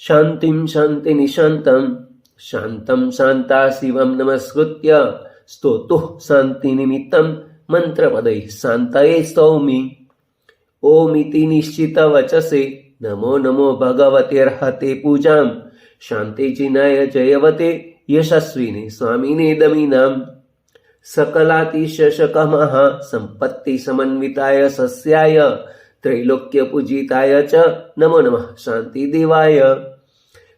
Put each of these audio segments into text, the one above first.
શાંતિમ શાંતિનિશાંતમ શાંતમ શાંતા શિવમ નમસ્કૃત્ય સ્તોતુઃ શાંતિનિમિત્તમ મંત્રપદૈ શાંતયે સૌમિ ઓમિતિ નિશ્ચિત વચસે નમો નમો ભગવતેર્હતે પૂજામ શાંતિચિનાય જયવતે યશસ્વિને સ્વામિને દમિનામ सकलातिशशकमः ત્રૈલોક્ય પૂજિતાય ચ નમો નમઃ શાંતિ દેવાય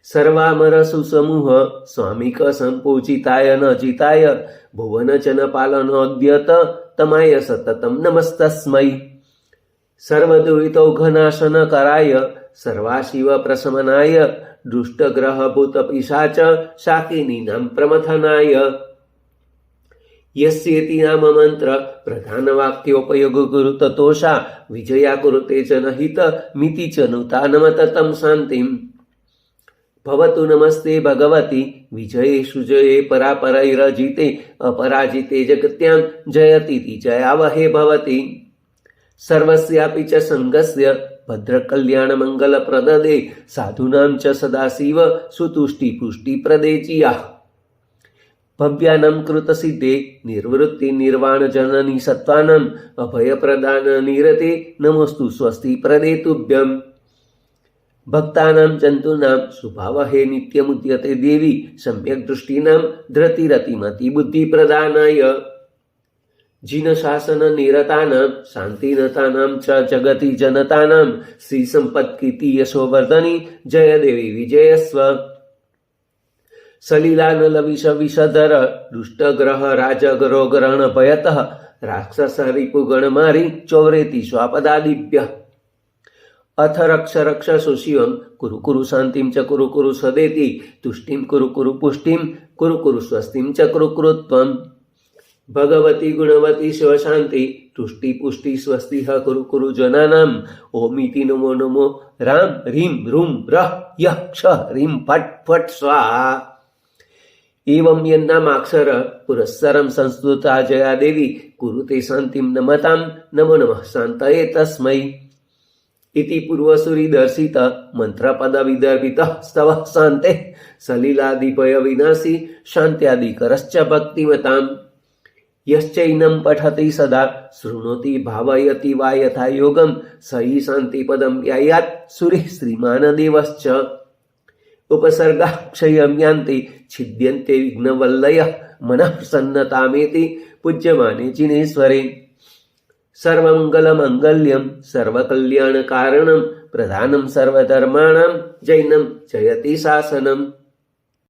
સર્વામર સુસમૂહ સ્વામિક સંપૂજિતાય ન જીતાય ભુવન ચન પાલન અદ્યત તમાય સતતમ નમસ્તસ્મય સર્વદુહિતો ઘનાશન કરાય સર્વાશિવ પ્રશમનાય દુષ્ટગ્રહભૂત પિશાચ શાકિની નામ પ્રમથનાય યસ્યેતિ નામ મંત્ર. પ્રધાન વાક્ય ઉપયોગ ગુરુ તતોષા. વિજયા કુરુતે જન હિત મિતિ ચનુતા નમતતમ શાંતિમ. ભવતુ નમસ્તે ભગવતી. વિજયે સુજયે પરાપરૈરજીતે. અપરાજિતે જગત્યામ જયતીતિ જયાવહે ભવતી. સર્વસ્યાપી ચ સંગસ્ય. ભદ્રકલ્યાણમંગલપ્રદદે સાધુનામ ચ સદાશિવ. સુતુષ્ટિ પુષ્ટિ પ્રદેચિયા. ભવ્યાનમ કૃતસિદ્ધે, નિર્વૃત્તિ નિર્વાણ જનની સત્વાનમ અભયપ્રદાન નિરતે, નમસ્તુ સ્વસ્તિ પ્રદે તુભ્યમ ભક્તાનામ જંતુનામ, શુભાવહે નિત્યમુદ્યતે દેવી, સમ્યક દૃષ્ટિનામ, ધ્રતિરતિમતિ બુદ્ધિપ્રદાનાય. જીન શાસન નિરતાનામ, શાંતિનતાનામ ચ જગતિ જનતાનામ શ્રી સંપત્કીર્તિ યશોવર્ધની જય દેવી વિજયસ્વ. सलिलाल विष विषधर दुष्टग्रह राजग्रो ग्रहण पयत राक्षस रिपुगणमारी चौरेती स्वापदादिभ्य। अथ रक्ष रक्ष सुशिवम कुरु कुरु शांतीम च कुरु कुरु सदेती तुष्टीम कुरु कुरु पुष्टीम कुरु कुरु स्वस्तीम च कुरु कुरुत्वम भगवती गुणवती शिवशांती तुष्टी पुष्टी स्वस्ती ह कुरु कुरु जनानाम ओमिति नमो नमो राम ह्रीं रूं रह यक्ष ह्रीं फट फट स्वाहा। एवम्यन्नामाक्षर पुरस्सरं संस्कृता जया देवी कुरुते शान्तिं नमतां नमो नमः शान्तये तस्मै इति पूर्वसुरिदर्शित मन्त्रपदविदर्भितः स्तवः शान्ते सलिलादिपयविनाशी शान्त्यादिकरश्च भक्तिमताम् यश्चैनं पठति सदा शृणोति भावयति वा यथा योगं स हि शान्तिपदं यायात् सुरिः श्रीमानदेवश्च ઉપસર્ગાક્ષયમ્યાંતિ છિદ્યંતે વિઘ્નવલ્લય મનઃપ્રસન્નતામેતિ પૂજ્યમાને ચિનેશ્વરે સર્વમંગલમંગલ્યમ સર્વકલ્યાણકારણમ પ્રધાનમ સર્વધર્માણમ જૈનમ જયતિ શાસનમ